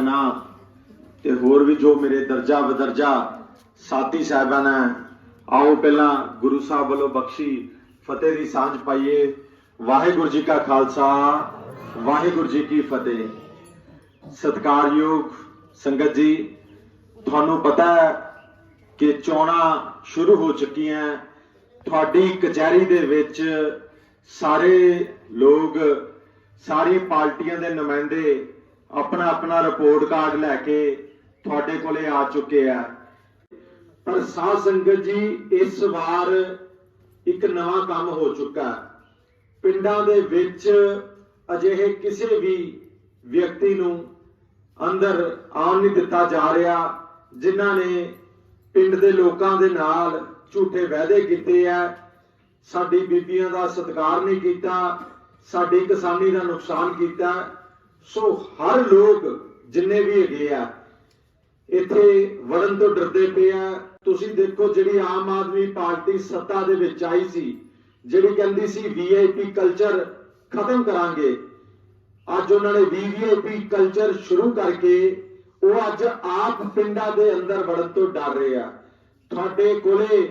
ਭੈਣਾਂ ਤੇ ਹੋਰ ਵੀ ਜੋ ਮੇਰੇ ਦਰਜਾ ਬਦਰਜਾ ਸਾਥੀ ਸਾਹਿਬਾਨ ਹੈ, ਆਓ ਪਹਿਲਾਂ ਗੁਰੂ ਸਾਹਿਬ ਵੱਲੋਂ ਬਖਸ਼ੀ ਫਤਿਹ ਦੀ ਸਾਂਝ ਪਾਈਏ। ਵਾਹਿਗੁਰੂ ਜੀ ਕਾ ਖਾਲਸਾ, ਵਾਹਿਗੁਰੂ ਜੀ ਕੀ ਫਤਿਹ। ਸਤਿਕਾਰਯੋਗ ਸੰਗਤ ਜੀ, ਤੁਹਾਨੂੰ ਪਤਾ ਹੈ ਕਿ ਚੋਣਾਂ ਸ਼ੁਰੂ ਹੋ ਚੁੱਕੀਆਂ ਤੁਹਾਡੀ ਕਚਹਿਰੀ ਦੇ ਵਿੱਚ ਸਾਰੇ ਲੋਕ ਸਾਰੀ ਪਾਰਟੀਆਂ ਦੇ ਨੁਮਾਇੰਦੇ ਆਪਣਾ ਆਪਣਾ ਰਿਪੋਰਟ ਕਾਰਡ ਲੈ ਕੇ ਤੁਹਾਡੇ ਕੋਲੇ ਆ ਚੁੱਕੇ ਆ। ਪਰ ਸਾਧ ਸੰਗਤ ਜੀ, ਇਸ ਵਾਰ ਇੱਕ ਨਵਾਂ ਕੰਮ ਹੋ ਚੁੱਕਾ ਪਿੰਡਾਂ ਦੇ ਵਿੱਚ ਅਜਿਹੇ ਕਿਸੇ ਵੀ ਵਿਅਕਤੀ ਨੂੰ ਅੰਦਰ ਆਉਣ ਨਹੀਂ ਦਿੱਤਾ ਜਾ ਰਿਹਾ, ਜਿਨ੍ਹਾਂ ਨੇ ਪਿੰਡ ਦੇ ਲੋਕਾਂ ਦੇ ਨਾਲ ਝੂਠੇ ਵਾਅਦੇ ਕੀਤੇ ਆ। ਸਾਡੀ ਬੀਬੀਆਂ ਦਾ ਸਤਿਕਾਰ ਨਹੀਂ ਕੀਤਾ, ਸਾਡੀ ਕਿਸਾਨੀ ਦਾ ਨੁਕਸਾਨ ਕੀਤਾ। ਸੋ ਹਰ ਲੋਕ ਜਿੰਨੇ ਵੀ ਹੈਗੇ ਆ, ਇੱਥੇ ਵੜਨ ਤੋਂ ਡਰਦੇ ਪਏ ਆ। ਤੁਸੀਂ ਦੇਖੋ ਜਿਹੜੀ ਆਮ ਆਦਮੀ ਪਾਰਟੀ ਸੱਤਾ ਦੇ ਵਿੱਚ ਆਈ ਸੀ, ਜਿਹੜੀ ਕਹਿੰਦੀ ਸੀ ਵੀਆਈਪੀ ਕਲਚਰ ਖਤਮ ਕਰਾਂਗੇ। ਅੱਜ ਉਹਨਾਂ ਨੇ ਵੀਵੀਆਈਪੀ ਕਲਚਰ ਸ਼ੁਰੂ ਕਰਕੇ ਉਹ ਅੱਜ ਆਪ ਪਿੰਡਾਂ ਦੇ ਅੰਦਰ ਵੜਨ ਤੋਂ ਡਰ ਰਹੇ ਆ। ਤੁਹਾਡੇ ਕੋਲੇ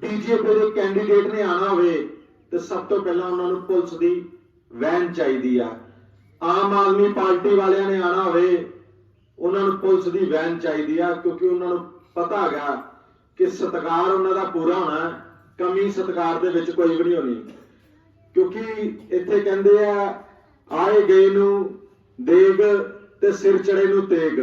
ਬੀਜੇਪੀ ਦੇ ਕੈਂਡੀਡੇਟ ਨੇ ਆਣਾ ਹੋਵੇ, ਤੇ ਸਭ ਤੋਂ ਪਹਿਲਾਂ ਉਹਨਾਂ ਨੂੰ ਪੁਲਿਸ ਦੀ ਵੈਨ ਚਾਹੀਦੀ ਆ। ਆਮ ਆਦਮੀ ਪਾਰਟੀ ਵਾਲਿਆਂ ਨੇ ਆਣਾ ਹੋਵੇ, ਉਹਨਾਂ ਨੂੰ ਪੁਲਿਸ ਦੀ ਵੈਨ ਚਾਹੀਦੀ ਆ, ਕਿਉਂਕਿ ਉਹਨਾਂ ਨੂੰ ਪਤਾ ਹੈਗਾ ਕਿ ਸਤਕਾਰ ਉਹਨਾਂ ਦਾ ਪੂਰਾ ਹੋਣਾ ਕਮੀ ਸਤਕਾਰ ਦੇ ਵਿੱਚ ਕੋਈ ਵੀ ਨਹੀਂ ਹੋਣੀ। ਕਿਉਂਕਿ ਇੱਥੇ ਕਹਿੰਦੇ ਆ, ਆਏ ਗਏ ਨੂੰ ਦੇਗ ਤੇ ਸਿਰ ਚੜੇ ਨੂੰ ਤੇਗ।